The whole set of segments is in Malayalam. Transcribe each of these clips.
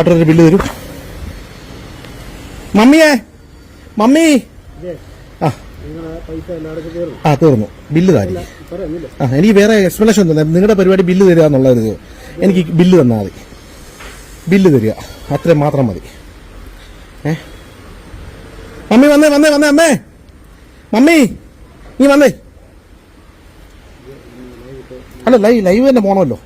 വാട്ടർ ബില്ല് തരൂ. മമ്മിയേ മമ്മി. ആ. ആ തീർന്നു. ബില്ല് താരി ആ എനിക്ക് വേറെ എക്സ്പ്ലനേഷൻ ഒന്നും നിങ്ങളുടെ പരിപാടി ബില്ല് തരിക എന്നുള്ളത് എനിക്ക് ബില്ല് തന്നാൽ മതി. ബില്ല് തരിക. അത്രയും മാത്രം മതി. ഏ? മമ്മി വന്നേ വന്നേ വന്നേ അമ്മേ. മമ്മി നീ വന്നേ. അല്ല ലൈവ് ലൈവ് തന്നെ പോകണമല്ലോ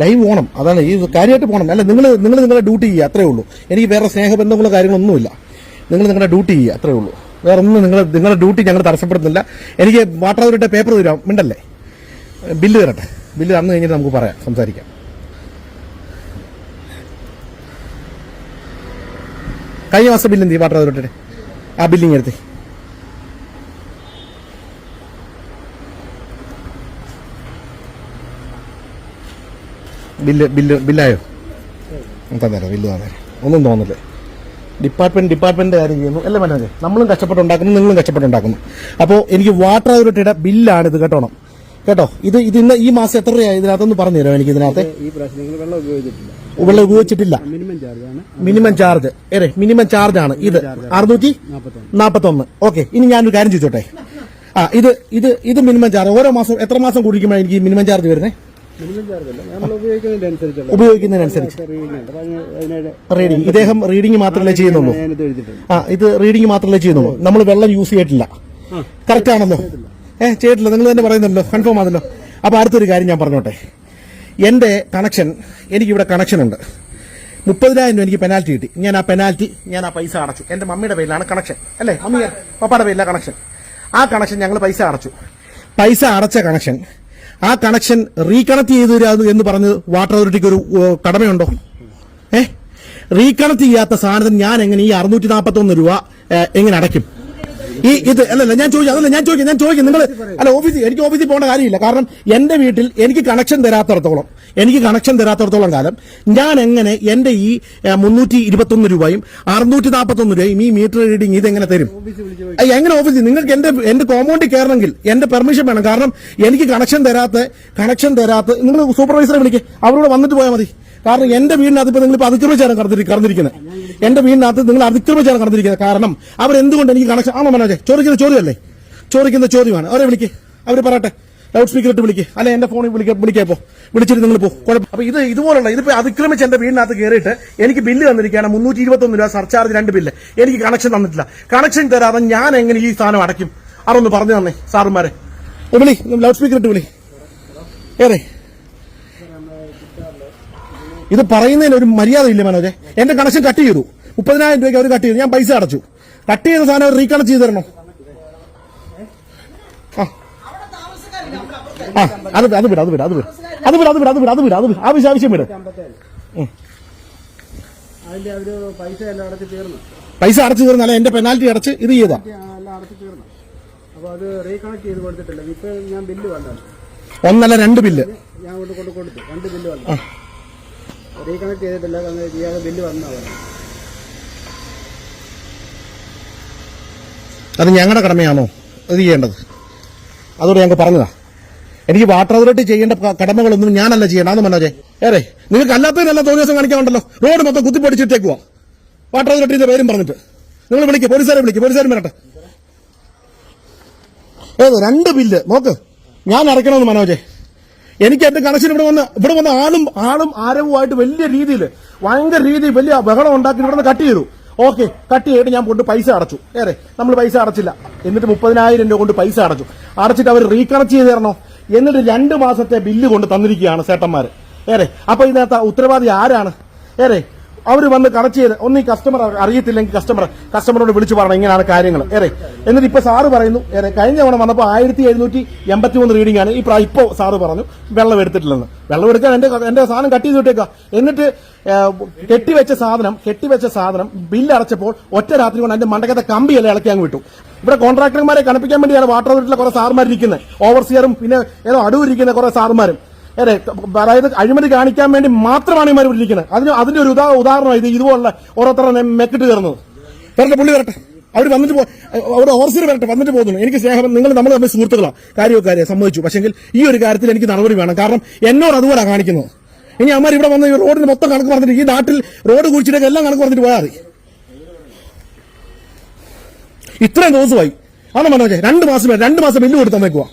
ലൈവ് പോകണം. അതാണ് ഈ കാര്യമായിട്ട് പോകണം. അല്ല നിങ്ങൾ നിങ്ങൾ നിങ്ങളുടെ ഡ്യൂട്ടി ചെയ്യുക അത്രേ ഉള്ളൂ. എനിക്ക് വേറെ സ്നേഹബന്ധങ്ങളോ കാര്യങ്ങളൊന്നുമില്ല. നിങ്ങൾ നിങ്ങളുടെ ഡ്യൂട്ടി ചെയ്യുക അത്രേ ഉള്ളൂ. വേറെ ഒന്നും നിങ്ങൾ നിങ്ങളുടെ ഡ്യൂട്ടി ഞങ്ങൾ തടസ്സപ്പെടുന്നില്ല എനിക്ക് വാട്ടർ അതോറിറ്റി പേപ്പർ തരാം. മിണ്ടല്ലേ? ബില്ല് തരട്ടെ. ബില്ല് തന്നു കഴിഞ്ഞിട്ട് നമുക്ക് പറയാം സംസാരിക്കാം. കഴിഞ്ഞ മാസം ബില്ല് വാട്ടർ അതോറിറ്റിയുടെ? ആ ബില്ലിങ് എടുത്ത്. ബില്ല് ബില്ല് ബില്ലായോ? തന്നേരം ബില്ല് തന്നേരം. ഒന്നും തോന്നില്ല? ഡിപ്പാർട്ട്മെന്റ് ഡിപ്പാർട്ട്മെന്റ് കാര്യം ചെയ്യുന്നു. അല്ലേ മനോജ്? നമ്മളും കഷ്ടപ്പെട്ടുണ്ടാക്കുന്നു നിങ്ങളും കഷ്ടപ്പെട്ടുണ്ടാക്കുന്നു. അപ്പോൾ എനിക്ക് വാട്ടർ അതോറിറ്റിയുടെ ബില്ലാണ് ഇത് കേട്ടോണം? കേട്ടോ? ഇത് ഇത് ഇന്ന് ഈ മാസം എത്ര രൂപയായി ഇതിനകത്തൊന്ന് പറഞ്ഞു തരാം എനിക്ക് ഇതിനകത്ത്? വെള്ളം ഉപയോഗിച്ചിട്ടില്ല. മിനിമം ചാർജ് ആണ്. Minimum charge. ഏറെ മിനിമം ചാർജ് ആണ് ഇത്. അറുന്നൂറ്റി നാപ്പത്തൊന്ന്. ഓക്കെ ഇനി ഞാനൊരു കാര്യം ചോദിച്ചോട്ടെ? ആ ഇത് ഇത് ഇത് മിനിമം ചാർജ്. ഓരോ മാസം എത്ര മാസം കുടിക്കുമ്പോഴാണ് എനിക്ക് മിനിമം ചാർജ് വരുന്നത് മിനിമം ചാർജ് അല്ല നമ്മൾ ഉപയോഗിക്കുന്നതിനനുസരിച്ച്. റീഡിങ് ഇദ്ദേഹം റീഡിങ് മാത്രമേ ചെയ്യുന്നുള്ളൂ? ആ ഇത് റീഡിങ് മാത്രമേ ചെയ്യുന്നുള്ളൂ. നമ്മൾ വെള്ളം യൂസ് ചെയ്തിട്ടില്ല. കറക്റ്റ് ആണല്ലോ. ഏഹ് ചെയ്തിട്ടില്ല. നിങ്ങൾ തന്നെ പറയുന്നല്ലോ. കൺഫേം ആണല്ലോ. അപ്പൊ അടുത്തൊരു കാര്യം ഞാൻ പറഞ്ഞോട്ടെ. എന്റെ കണക്ഷൻ എനിക്കിവിടെ കണക്ഷൻ ഉണ്ട്. മുപ്പതിനായിരം രൂപ എനിക്ക് പെനാൽറ്റി കിട്ടി. ഞാൻ ആ പെനാൽറ്റി ഞാൻ ആ പൈസ അടച്ചു. എന്റെ മമ്മിയുടെ പേരിലാണ് കണക്ഷൻ അല്ലേ? മമ്മി പപ്പയുടെ പേരിലാണ് കണക്ഷൻ ആ കണക്ഷൻ ഞങ്ങൾ പൈസ അടച്ചു. പൈസ അടച്ച കണക്ഷൻ ആ കണക്ഷൻ റീകണക്ട് ചെയ്തു തരാ എന്ന് പറഞ്ഞ് വാട്ടർ അതോറിറ്റിക്ക് ഒരു കടമയുണ്ടോ? ഏ? റീകണക്ട് ചെയ്യാത്ത സാധനത്തിന് ഞാൻ എങ്ങനെ ഈ അറുന്നൂറ്റി നാൽപ്പത്തൊന്ന് രൂപ എങ്ങനെ അടയ്ക്കും? ഈ ഇത് അല്ലല്ല ഞാൻ ചോദിക്കും അതല്ല ഞാൻ ചോദിക്കും ഞാൻ ചോദിക്കും. നിങ്ങൾ അല്ല ഓഫീസിൽ എനിക്ക് ഓഫീസിൽ പോകേണ്ട കാര്യമില്ല. കാരണം എന്റെ വീട്ടിൽ എനിക്ക് കണക്ഷൻ തരാത്തടത്തോളം എനിക്ക് കണക്ഷൻ തരാത്തടത്തോളം കാലം. ഞാൻ എങ്ങനെ എന്റെ ഈ മുന്നൂറ്റി ഇരുപത്തൊന്ന് രൂപയും അറുന്നൂറ്റി നാൽപ്പത്തൊന്ന് രൂപയും ഈ മീറ്റർ റീഡിംഗ് ഇത് എങ്ങനെ തരും എങ്ങനെ ഓഫീസിൽ നിങ്ങൾക്ക് എന്റെ എന്റെ കോമ്പൗണ്ടിൽ കയറണമെങ്കിൽ എന്റെ പെർമിഷൻ വേണം. കാരണം എനിക്ക് കണക്ഷൻ തരാത്ത കണക്ഷൻ തരാത്ത നിങ്ങൾ സൂപ്പർവൈസറെ വിളിക്കുക അവരോട് വന്നിട്ട് പോയാൽ മതി. കാരണം എന്റെ വീടിനകത്ത് ഇപ്പൊ നിങ്ങൾ ഇപ്പൊ അതിക്രമിച്ചാണ് കടന്നിരി കടന്നിരിക്കുന്നത് എന്റെ വീടിനകത്ത് നിങ്ങൾ അതിക്രമിച്ചാണ് കടന്നിരിക്കുന്നത് കാരണം അവരെന്തുകൊണ്ട് എനിക്ക് കണക്ഷൻ ആണോ മനോജെ ചോദിക്കുന്ന ചോദ്യമല്ലേ? ചോദിക്കുന്ന ചോദ്യമാണ്. അവരെ വിളിക്ക്. അവർ പറയട്ടെ. ലൗഡ് സ്പീക്കർ ഇട്ട് വിളിക്കുക അല്ലെ എന്റെ ഫോണിൽ വിളിക്ക വിളിക്കാപ്പോ വിളിച്ചിട്ട് നിങ്ങൾ പോ. കുഴപ്പം. അപ്പൊ ഇത് ഇതുപോലുള്ള ഇതിപ്പോ അതിക്രമിച്ച് എന്റെ വീടിനകത്ത് കയറിയിട്ട് എനിക്ക് ബില്ല് തന്നിരിക്കുകയാണ് മുന്നൂറ്റി ഇരുപത്തൊന്ന് രൂപ സർചാർജ് രണ്ട് ബില്ല്. എനിക്ക് കണക്ഷൻ തന്നിട്ടില്ല. കണക്ഷൻ തരാതെ ഞാൻ എങ്ങനെ ഈ സാധനം അടയ്ക്കും? അതൊന്ന് പറഞ്ഞു തന്നെ സാറുമാരെ. വിളി ലൗഡ് സ്പീക്കർ ഇട്ട് വിളി. ഏറെ. ഇത് പറയുന്നതിന് ഒരു മര്യാദ ഇല്ല മനോജെ. എന്റെ കണക്ഷൻ കട്ട് ചെയ്തു. മുപ്പതിനായിരം രൂപയ്ക്ക് അവർ കട്ട് ചെയ്തു. ഞാൻ പൈസ അടച്ചു. കട്ട് ചെയ്ത സാധനം റീകണക്ട് ചെയ്ത് തരണം. അത് അത് വിട അത് വിട അത് വിട. അത് വിട അത് വിട അത് വിട അത് വിട അത് ആവശ്യം ആവശ്യം വിട. പൈസ അടച്ചു തീർന്നല്ല എന്റെ പെനാൽറ്റി അടച്ച് ഇത് ചെയ്താ ഒന്നല്ല രണ്ട് ബില്ല് ഞാൻ രണ്ട് ബില്ല് റീകണക്ട് വന്നാ അത് ഞങ്ങളുടെ കടമയാണോ? അത് ചെയ്യേണ്ടത്. അതോടെ ഞങ്ങൾക്ക് പറഞ്ഞതാ. എനിക്ക് വാട്ടർ അതോറിറ്റി ചെയ്യേണ്ട കടമകളൊന്നും ഞാനല്ല ചെയ്യണമെന്ന് അത് മനോജെ ഏറെ നിങ്ങൾക്ക് അല്ലാത്തതിനെല്ലാം തോന്നിയ ദിവസം കാണിക്കാണ്ടല്ലോ റോഡ് മൊത്തം കുത്തിപ്പൊടിച്ചിട്ടേക്കുവാ വാട്ടർ അതോറിറ്റിന്റെ പേരും പറഞ്ഞിട്ട്. നിങ്ങൾ വിളിക്കുക പോലീസുകാരെ വിളിക്കുക പോലീസുകാരും വരട്ടെ. ഏത് രണ്ട് ബില്ല് നോക്ക് ഞാൻ അടയ്ക്കണമെന്ന് മനോജെ. എനിക്ക് എന്റെ കണക്ഷൻ ഇവിടെ വന്ന് ഇവിടെ വന്ന് ആളും ആളും ആരവുമായിട്ട് വലിയ രീതിയിൽ ഭയങ്കര രീതിയിൽ വലിയ ബഹളം ഉണ്ടാക്കി ഇവിടെ നിന്ന് കട്ട് ചെയ്തു. ഓക്കെ കട്ട് ചെയ്തിട്ട് ഞാൻ കൊണ്ട് പൈസ അടച്ചു. ഏറെ നമ്മൾ പൈസ അടച്ചില്ല. എന്നിട്ട് മുപ്പതിനായിരം രൂപ കൊണ്ട് പൈസ അടച്ചു. അടച്ചിട്ട് അവർ റീകണക്ട് ചെയ്ത് തരണോ? എന്നിട്ട് രണ്ട് മാസത്തെ ബില്ല് കൊണ്ട് തന്നിരിക്കുകയാണ് സേട്ടന്മാർ ഏറെ അപ്പൊ ഇതിനകത്ത് ഉത്തരവാദി ആരാണ്? ഏറെ അവർ വന്ന് കണക്ട് ചെയ്ത് ഒന്ന് ഈ കസ്റ്റമർ അറിയത്തില്ലെങ്കിൽ കസ്റ്റമർ കസ്റ്റമറോട് വിളിച്ചു പറയണം. ഇങ്ങനെയാണ് കാര്യങ്ങൾ. ഏറെ എന്നിട്ട് ഇപ്പൊ സാറ് പറയുന്നു ഏറെ കഴിഞ്ഞ തവണ വന്നപ്പോൾ ആയിരത്തി എഴുന്നൂറ്റി എൺപത്തി മൂന്ന് റീഡിംഗ് ആണ് ഇപ്പോൾ ഇപ്പൊ സാറ് പറഞ്ഞു വെള്ളം എടുത്തിട്ടില്ലെന്ന്. വെള്ളം എടുക്കാൻ എന്റെ എന്റെ സാധനം കട്ട് ചെയ്ത് വിട്ടേക്കുക എന്നിട്ട് കെട്ടിവെച്ച സാധനം കെട്ടിവെച്ച സാധനം ബില്ല് അടച്ചപ്പോൾ ഒറ്റ രാത്രി കൊണ്ട് അതിന്റെ മണ്ടക്കത്തെ കമ്പിയല്ല ഇളക്കി അങ്ങ് വിട്ടു. ഇവിടെ കോൺട്രാക്ടർമാരെ കണപ്പിക്കാൻ വേണ്ടിയാണ് വാട്ടർ അതോറിറ്റിയിലെ കുറെ സാർമാർ ഇരിക്കുന്നത് ഓവർസിയറും പിന്നെ ഏതോ അടൂരിക്കുന്ന കുറെ സാറുമാരും. ഏറെ അതായത് അഴിമതി കാണിക്കാൻ വേണ്ടി മാത്രമാണ് ഇമാർ വിളിക്കുന്നത് അതിന് അതിന്റെ ഒരു ഉദാ ഉദാഹരണം ഇത് ഇതുപോലുള്ള ഓരോരുത്തരുടെ മെക്കിട്ട് കയറുന്നത്. വരട്ടെ പുള്ളി വരട്ടെ. അവർ വന്നിട്ട് അവിടെ ഓർസർ വരട്ടെ വന്നിട്ട് പോകുന്നു. എനിക്ക് സ്നേഹം നിങ്ങൾ നമ്മൾ തമ്മിൽ സുഹൃത്തുക്കളാണ് കാര്യമൊക്കെ കാര്യം സമ്മതിച്ചു. പക്ഷെങ്കിൽ ഈ ഒരു കാര്യത്തിൽ എനിക്ക് നടപടി വേണം. കാരണം എന്നോട് അതുപോലെ കാണിക്കുന്നത്. ഇനി അമ്മ ഇവിടെ വന്ന് റോഡിന് മൊത്തം കണക്ക് പറഞ്ഞിട്ട് ഈ നാട്ടിൽ റോഡ് കുഴിച്ചിട്ടൊക്കെ എല്ലാം കണക്ക് പറഞ്ഞിട്ട് പോയാൽ ഇത്രയും ദിവസമായി. ആണോ മനോജെ രണ്ട് മാസം രണ്ട് മാസം ബില്ല് കൊടുത്തു തന്നേക്കുവാ.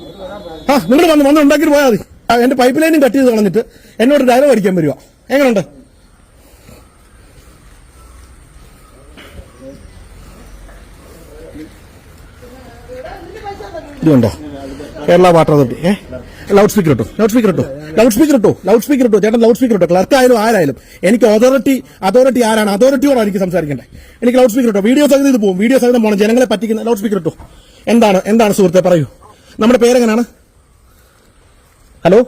ആ നിങ്ങൾ വന്ന് വന്ന് ഉണ്ടാക്കിയിട്ട് എന്റെ പൈപ്പ് ലൈനും കട്ട് ചെയ്ത് കളഞ്ഞിട്ട് എന്നോട് ഡയലോഗ് അടിക്കാൻ വരിക എങ്ങനെയുണ്ട് ഇതുണ്ടോ? കേരള വാട്ടർ അതോറിറ്റി ഏ? ലൗഡ് സ്പീക്കർ ഇട്ടോ. ലൗഡ് സ്പീക്കർ ഇട്ടോ. ലൗഡ് സ്പീക്കർ ഇട്ടോ. ലൗഡ് സ്പീക്കർ ഇട്ടോ. ചേട്ടൻ ലൗഡ് സ്പീക്കർ ഇട്ടോ. ക്ലർക്ക് ആയാലും ആരായാലും എനിക്ക് അതോറിറ്റി അതോറിറ്റി ആരാണ്? അതോറിറ്റിയോടാണ് എനിക്ക് സംസാരിക്കേണ്ടത് എനിക്ക് ലൗഡ് സ്പീക്കർ ഇട്ടോ. വീഡിയോ സഹിതം ഇത് പോകും വീഡിയോ സഹിതം പോകണം ജനങ്ങളെ പറ്റിക്കുന്ന ലൗഡ് സ്പീക്കർ ഇട്ടോ. എന്താണ്? എന്താണ് സുഹൃത്തെ? പറയൂ. നമ്മുടെ പേരെങ്ങനെയാണ് ഹലോ?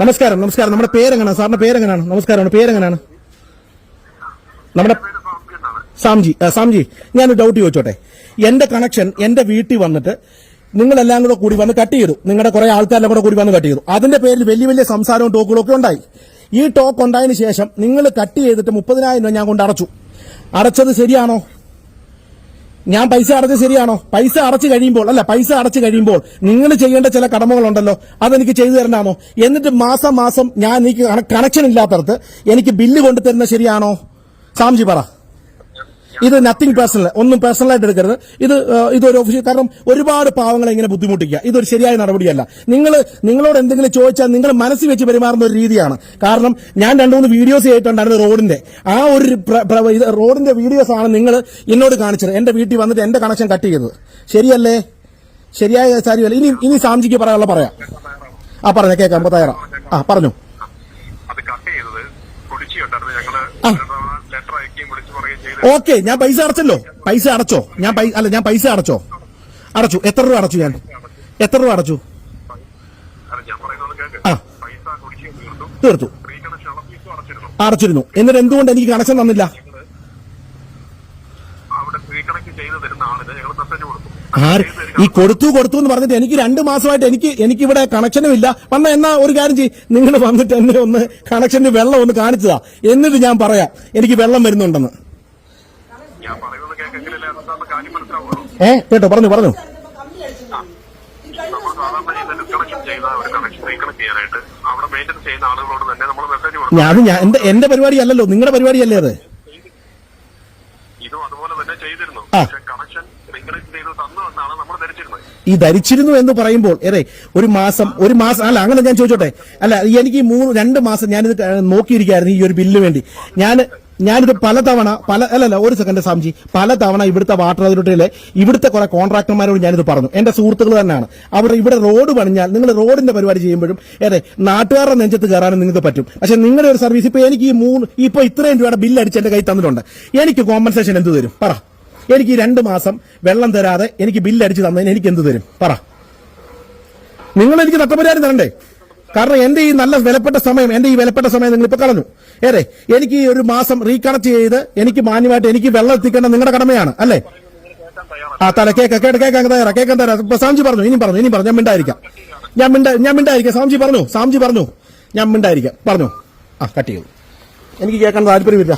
നമസ്കാരം നമസ്കാരം. നമ്മുടെ പേരെങ്ങനെയാണ് സാറിന്റെ പേരെങ്ങനെയാണ് നമസ്കാരം പേരെങ്ങനെയാണ് നമ്മുടെ സാംജി സാംജി ഞാനൊരു ഡൗട്ട് ചോദിച്ചോട്ടെ. എന്റെ കണക്ഷൻ എന്റെ വീട്ടിൽ വന്നിട്ട് നിങ്ങളെല്ലാം കൂടെ കൂടി വന്ന് കട്ട് ചെയ്തു. നിങ്ങളുടെ കുറെ ആൾക്കാരെല്ലാം കൂടെ കൂടി വന്ന് കട്ട് ചെയ്തു. അതിന്റെ പേരിൽ വലിയ വലിയ സംസാരവും ടോക്കുകളും ഒക്കെ ഉണ്ടായി. ഈ ടോക്ക് ഉണ്ടായതിനു ശേഷം നിങ്ങൾ കട്ട് ചെയ്തിട്ട് മുപ്പതിനായിരം രൂപ ഞാൻ കൊണ്ട് അടച്ചു. അടച്ചത് ശരിയാണോ? ഞാൻ പൈസ അടച്ച് ശരിയാണോ? പൈസ അടച്ചു കഴിയുമ്പോൾ അല്ല പൈസ അടച്ചു കഴിയുമ്പോൾ നിങ്ങൾ ചെയ്യേണ്ട ചില കടമകളുണ്ടല്ലോ അതെനിക്ക് ചെയ്തു തരണമാണോ എന്നിട്ട് മാസം മാസം ഞാൻ എനിക്ക് കണക്ഷൻ ഇല്ലാത്തടത്ത് എനിക്ക് ബില്ല് കൊണ്ടുതരുന്നത് ശരിയാണോ? സാംജി പറ. ഇത് നത്തിങ് പേഴ്സണൽ ഒന്നും പേഴ്സണലായിട്ട് എടുക്കരുത്. ഇത് ഇതൊരു ഒഫീഷ്യൽ കാരണം ഒരുപാട് പാവങ്ങളെ ഇങ്ങനെ ബുദ്ധിമുട്ടിക്കുക. ഇതൊരു ശരിയായ നടപടിയല്ല. നിങ്ങൾ നിങ്ങളോട് എന്തെങ്കിലും ചോദിച്ചാൽ നിങ്ങൾ മനസ്സിൽ വെച്ച് പെരുമാറുന്ന ഒരു രീതിയാണ്. കാരണം ഞാൻ രണ്ടു മൂന്ന് വീഡിയോസ് ചെയ്തിട്ടുണ്ടായിരുന്നു റോഡിന്റെ. ആ ഒരു റോഡിന്റെ വീഡിയോസ് ആണ് നിങ്ങൾ എന്നോട് കാണിച്ചത്. എന്റെ വീട്ടിൽ വന്നിട്ട് എന്റെ കണക്ഷൻ കട്ട് ചെയ്തത്. ശരിയല്ലേ? ശരിയായ കാര്യമല്ല. ഇനി ഇനി സാംജിക്ക് പറയാനുള്ള പറയാം. ആ പറഞ്ഞ കേൾക്കാം തയ്യാറാ ആ പറഞ്ഞു. അത് കട്ട് ചെയ്തത് ഞങ്ങൾ ആ. ലെറ്റർ അയക്കുകയും വിളിച്ചു പറയുകയും ചെയ്ത് ഓക്കെ ഞാൻ പൈസ അടച്ചല്ലോ. പൈസ അടച്ചോ. ഞാൻ അല്ല ഞാൻ പൈസ അടച്ചോ. അടച്ചു. എത്ര രൂപ അടച്ചു ഞാൻ? എത്ര രൂപ അടച്ചു? ആ. തീർത്തു. അടച്ചിരുന്നു. എന്നിട്ട് എന്തുകൊണ്ട് എനിക്ക് കണക്ഷൻ തന്നില്ല? ഈ കൊടുത്തു കൊടുത്തു എന്ന് പറഞ്ഞിട്ട് എനിക്ക് രണ്ട് മാസമായിട്ട് എനിക്ക് എനിക്ക് ഇവിടെ കണക്ഷനും ഇല്ല. വന്ന എന്നാ ഒരു കാര്യം ചെയ്യും. നിങ്ങൾ വന്നിട്ട് എന്നെ ഒന്ന് കണക്ഷന് വെള്ളം ഒന്ന് കാണിച്ചതാ. എന്നിട്ട് ഞാൻ പറയാം. എനിക്ക് വെള്ളം വരുന്നുണ്ടെന്ന്. ഏ കേട്ടോ പറഞ്ഞു പറഞ്ഞു. അത് ഞാൻ എന്റെ എന്റെ പരിപാടി അല്ലല്ലോ നിങ്ങളുടെ പരിപാടി അല്ലേ അത് ഈ ധരിച്ചിരുന്നു എന്ന് പറയുമ്പോൾ അതെ ഒരു മാസം ഒരു മാസം അല്ല അങ്ങനെ ഞാൻ ചോദിച്ചോട്ടെ. അല്ല എനിക്ക് മൂന്ന് രണ്ട് മാസം ഞാനിത് നോക്കിയിരിക്കായിരുന്നു ഈ ഒരു ബില്ല് വേണ്ടി. ഞാൻ ഞാനിത് പലതവണ പല അല്ലല്ല ഒരു സെക്കൻഡ് സാംജി പലതവണ ഇവിടുത്തെ വാട്ടർ അതോറിറ്റിയിലെ ഇവിടുത്തെ കുറെ കോൺട്രാക്ടർമാരോട് ഞാനിത് പറഞ്ഞു. എന്റെ സുഹൃത്തുക്കൾ തന്നെയാണ്. അവർ ഇവിടെ റോഡ് പണിഞ്ഞാൽ നിങ്ങൾ റോഡിന്റെ പരിപാടി ചെയ്യുമ്പോഴും അതെ നാട്ടുകാരുടെ നെഞ്ചത്ത് കയറാനും നിങ്ങൾക്ക് പറ്റും. പക്ഷെ നിങ്ങളുടെ ഒരു സർവീസ് ഇപ്പൊ എനിക്ക് ഈ മൂന്ന് ഇപ്പൊ ഇത്രയും രൂപയുടെ ബില്ല് അടിച്ച് എന്റെ കൈ തന്നിട്ടുണ്ട്. എനിക്ക് കോമ്പൻസേഷൻ എന്ത് തരും? പറ. എനിക്ക് ഈ രണ്ട് മാസം വെള്ളം തരാതെ എനിക്ക് ബില്ല് അടിച്ച് തന്നതിന് എനിക്ക് എന്ത് തരും? പറ. നിങ്ങൾ എനിക്ക് നഷ്ടപരിഹാരം തരണ്ടേ? കാരണം എന്റെ ഈ നല്ല വിലപ്പെട്ട സമയം എന്റെ ഈ വിലപ്പെട്ട സമയം നിങ്ങൾ ഇപ്പൊ കളഞ്ഞു. ഏറെ എനിക്ക് ഈ ഒരു മാസം റീകണക്ട് ചെയ്ത് എനിക്ക് മാന്യമായിട്ട് എനിക്ക് വെള്ളം എത്തിക്കേണ്ട നിങ്ങളുടെ കടമയാണ് അല്ലേ? ആ തല കേക്ക കേട്ട് കേൾക്കാൻ തയ്യാറാ കേൾക്കാൻ തയ്യാറാ. ഇപ്പൊ സാംജി പറഞ്ഞു ഇനി പറഞ്ഞു ഇനി പറഞ്ഞു ഞാൻ മിണ്ടായിരിക്കാം. ഞാൻ മിണ്ട ഞാൻ മിണ്ടായിരിക്കാം സാംജി പറഞ്ഞു സാംജി പറഞ്ഞു. ഞാൻ മിണ്ടായിരിക്കാം പറഞ്ഞു. ആ കട്ട് ചെയ്തു എനിക്ക് കേൾക്കാൻ താല്പര്യമില്ല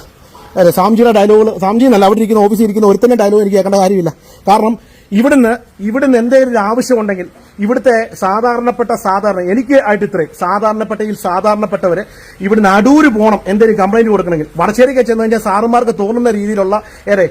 അതെ സാംജിയുടെ ഡയലോഗ് സാംജി എന്നല്ല അവിടെ ഇരിക്കുന്ന ഓഫീസിൽ ഇരിക്കുന്ന ഒരുത്തന്റെ ഡയലോഗ് എനിക്ക് കേൾക്കേണ്ട കാര്യമില്ല. കാരണം ഇവിടുന്ന് ഇവിടുന്ന് എന്തെങ്കിലും ഒരു ആവശ്യമുണ്ടെങ്കിൽ ഇവിടുത്തെ സാധാരണപ്പെട്ട സാധാരണ എനിക്ക് ആയിട്ട് ഇത്രയും സാധാരണപ്പെട്ടയിൽ സാധാരണപ്പെട്ടവര് ഇവിടുന്ന് അടൂര് പോകണം എന്തെങ്കിലും കംപ്ലൈന്റ് കൊടുക്കണമെങ്കിൽ. വടശ്ശേരിക്ക് ചെന്ന് കഴിഞ്ഞാൽ സാറുമാർക്ക് തോന്നുന്ന രീതിയിലുള്ള ഏറെ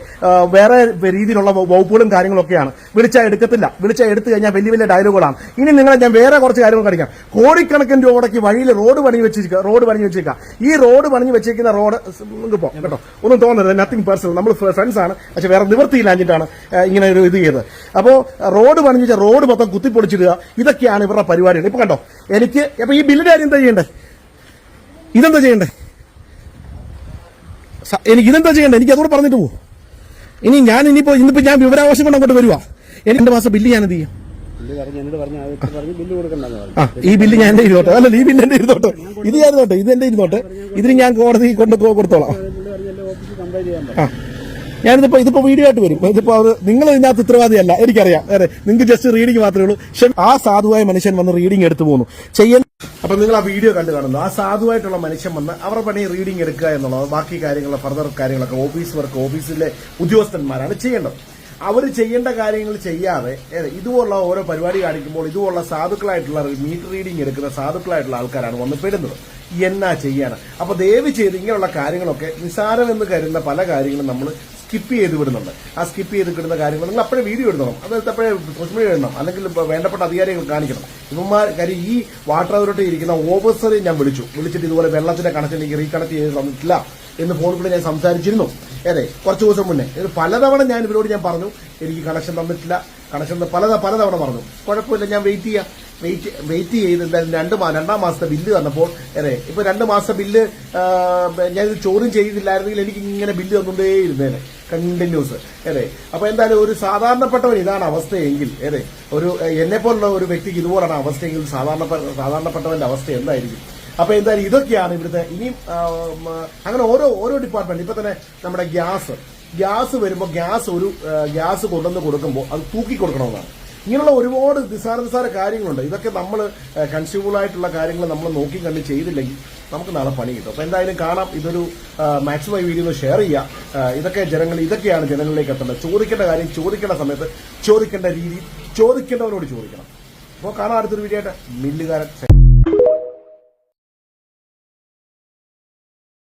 വേറെ രീതിയിലുള്ള വകുപ്പുകളും കാര്യങ്ങളൊക്കെയാണ്. വിളിച്ചാൽ എടുക്കത്തില്ല. വിളിച്ചാൽ എടുത്തു കഴിഞ്ഞാൽ വലിയ വലിയ ഡയലോഗുകളാണ് ഇനി നിങ്ങളെ ഞാൻ വേറെ കുറച്ച് കാര്യങ്ങൾ കാണിക്കാം. കോടിക്കണക്കിന് രൂപയ്ക്ക് വഴിയിൽ റോഡ് പണി വെച്ചിരിക്കുക റോഡ് പണി വെച്ചേക്കുക ഈ റോഡ് പണിഞ്ഞ് വെച്ചേക്കുന്ന റോഡ് നിങ്ങൾക്ക് പോ കേട്ടോ. ഒന്നും തോന്നരുത് നത്തിങ് പേഴ്സണൽ നമ്മൾ ഫ്രണ്ട്സ് ആണ്. പക്ഷെ വേറെ നിവൃത്തിയില്ലാഞ്ഞിട്ടാണ് ഇങ്ങനെ ഒരു ഇത് ചെയ്തത്. അപ്പോൾ റോഡ് പണിഞ്ഞു വെച്ചാൽ റോഡ് മൊത്തം കുത്തിപ്പൊളിച്ചിടുക. ഇതൊക്കെയാണ് ഇവരുടെ പരിപാടികൾ. ഇപ്പൊ കണ്ടോ? എനിക്ക് അപ്പൊ ഈ ബില്ലിന്റെ കാര്യം എന്താ ചെയ്യണ്ടേ? ഇതെന്താ ചെയ്യണ്ടേ? എനിക്ക് ഇതെന്താ ചെയ്യണ്ടേ? എനിക്ക് അതുകൂടെ പറഞ്ഞിട്ട് പോകും ഇനി ഞാൻ ഇനിയിപ്പോ ഇന്നിപ്പോ ഞാൻ വിവരാവകാശം കൊണ്ട് അങ്ങോട്ട് വരുവാ. എനിക്ക് രണ്ട് മാസം ബില്ല് ഞാൻ എന്ത് ചെയ്യും? ഈ ബില്ല് ഞാൻ എന്റെ ഇരുന്നോട്ടെ. അല്ല ഈ ബില്ല് എന്റെ ഇരുന്നോട്ടെ. ഇത് ഞാൻ ഇരുന്നോട്ടെ. ഇത് എന്റെ ഇരുന്നോട്ടെ. ഇതിന് ഞാൻ കോടതി കൊണ്ട് കൊടുത്തോളാം. ആ. ഞാനിതിപ്പോ ഇതിപ്പോ വീഡിയോ ആയിട്ട് വരും. ഇതിപ്പോ അവർ നിങ്ങൾ ഇതിനകത്ത് ഉത്തരവാദിയല്ല. എനിക്കറിയാം. അതെ നിങ്ങൾക്ക് ജസ്റ്റ് റീഡിങ് മാത്രമേ ഉള്ളൂ. പക്ഷെ ആ സാധുവായ മനുഷ്യൻ വന്ന് റീഡിങ് എടുത്തു പോകുന്നു ചെയ്യാൻ അപ്പൊ നിങ്ങൾ ആ വീഡിയോ കണ്ടു കാണുന്നു. ആ സാധുവായിട്ടുള്ള മനുഷ്യൻ വന്ന് അവരുടെ പണി റീഡിംഗ് എടുക്കുക എന്നുള്ളത് ബാക്കി കാര്യങ്ങൾ ഫർദർ കാര്യങ്ങളൊക്കെ ഓഫീസ് വർക്ക് ഓഫീസിലെ ഉദ്യോഗസ്ഥന്മാരാണ് ചെയ്യേണ്ടത്. അവർ ചെയ്യേണ്ട കാര്യങ്ങൾ ചെയ്യാതെ ഇതുപോലുള്ള ഓരോ പരിപാടി കാണിക്കുമ്പോൾ ഇതുപോലുള്ള സാധുക്കളായിട്ടുള്ള മീറ്റർ റീഡിംഗ് എടുക്കുന്ന സാധുക്കളായിട്ടുള്ള ആൾക്കാരാണ് വന്ന് പെടുന്നത്. എന്നാ ചെയ്യാണ് അപ്പൊ ദയവ് ചെയ്ത് ഇങ്ങനെയുള്ള കാര്യങ്ങളൊക്കെ നിസാരമെന്ന് കരുതുന്ന പല കാര്യങ്ങളും നമ്മൾ സ്കിപ്പ് ചെയ്ത് വിടുന്നുണ്ട്. ആ സ്കിപ്പ് ചെയ്ത് കിട്ടുന്ന കാര്യങ്ങൾ നിങ്ങൾ അപ്പോഴേ വീഡിയോ ഇടണം. അത് അപ്പോഴേ സോഷ്യൽ മീഡിയ ഇടണം. അല്ലെങ്കിൽ വേണ്ടപ്പെട്ട അധികാരികൾ കാണിക്കണം. ഇവന്മാർ കാര്യം ഈ വാട്ടർ അതോറിറ്റി ഇരിക്കുന്ന ഓഫീസറെ ഞാൻ വിളിച്ചു. വിളിച്ചിട്ട് ഇതുപോലെ വെള്ളത്തിന്റെ കണക്ഷൻ എനിക്ക് റീകണക്ട് ചെയ്ത് തന്നിട്ടില്ല എന്ന് ഫോണിൽ കൂടെ ഞാൻ സംസാരിച്ചിരുന്നു. അതെ കുറച്ച് ദിവസം മുന്നേ. ഇത് പലതവണ ഞാൻ ഇവരോട് ഞാൻ പറഞ്ഞു എനിക്ക് കണക്ഷൻ തന്നിട്ടില്ല. കണക്ഷൻ പല പലതവണ പറഞ്ഞു. കുഴപ്പമില്ല ഞാൻ വെയിറ്റ് ചെയ്യാം. വെയിറ്റ് വെയിറ്റ് ചെയ്ത് എന്തായാലും രണ്ട് രണ്ടാം മാസത്തെ ബില്ല് വന്നപ്പോൾ അതെ ഇപ്പൊ രണ്ട് മാസത്തെ ബില്ല് ഞാൻ ഇത് ചോദ്യം ചെയ്തില്ലായിരുന്നെങ്കിൽ എനിക്ക് ഇങ്ങനെ ബില്ല് തന്നുകൊണ്ടേ ഇരുന്നേനെ കണ്ടിന്യൂസ് അതെ. അപ്പൊ എന്തായാലും ഒരു സാധാരണപ്പെട്ടവൻ ഇതാണ് അവസ്ഥയെങ്കിൽ അതെ ഒരു എന്നെ പോലുള്ള ഒരു വ്യക്തിക്ക് ഇതുപോലാണ് അവസ്ഥയെങ്കിൽ സാധാരണ സാധാരണപ്പെട്ടവന്റെ അവസ്ഥ എന്തായിരിക്കും? അപ്പൊ എന്തായാലും ഇതൊക്കെയാണ് ഇവിടുത്തെ ഇനിയും അങ്ങനെ ഓരോ ഓരോ ഡിപ്പാർട്ട്മെന്റ് ഇപ്പൊ തന്നെ നമ്മുടെ ഗ്യാസ് ഗ്യാസ് വരുമ്പോൾ ഗ്യാസ് ഒരു ഗ്യാസ് കൊണ്ടുവന്ന് കൊടുക്കുമ്പോൾ അത് തൂക്കി കൊടുക്കണമെന്നാണ്. ഇങ്ങനെയുള്ള ഒരുപാട് നിസാര നിസാര കാര്യങ്ങളുണ്ട്. ഇതൊക്കെ നമ്മൾ കൺസ്യൂമർ ആയിട്ടുള്ള കാര്യങ്ങൾ നമ്മൾ നോക്കി കണ്ട് ചെയ്തില്ലെങ്കിൽ നമുക്ക് നാളെ പണി കിട്ടും. അപ്പോൾ എന്തായാലും കാണാം. ഇതൊരു മാക്സിമം ഈ വീഡിയോ ഷെയർ ചെയ്യുക ഇതൊക്കെ ജനങ്ങൾ ഇതൊക്കെയാണ് ജനങ്ങളിലേക്ക് എത്തേണ്ടത്. ചോദിക്കേണ്ട കാര്യം ചോദിക്കേണ്ട സമയത്ത് ചോദിക്കേണ്ട രീതി ചോദിക്കേണ്ടവരോട് ചോദിക്കണം. അപ്പോൾ കാണാം അടുത്തൊരു വീഡിയോ ആയിട്ട്. മില്ലുകാരൻ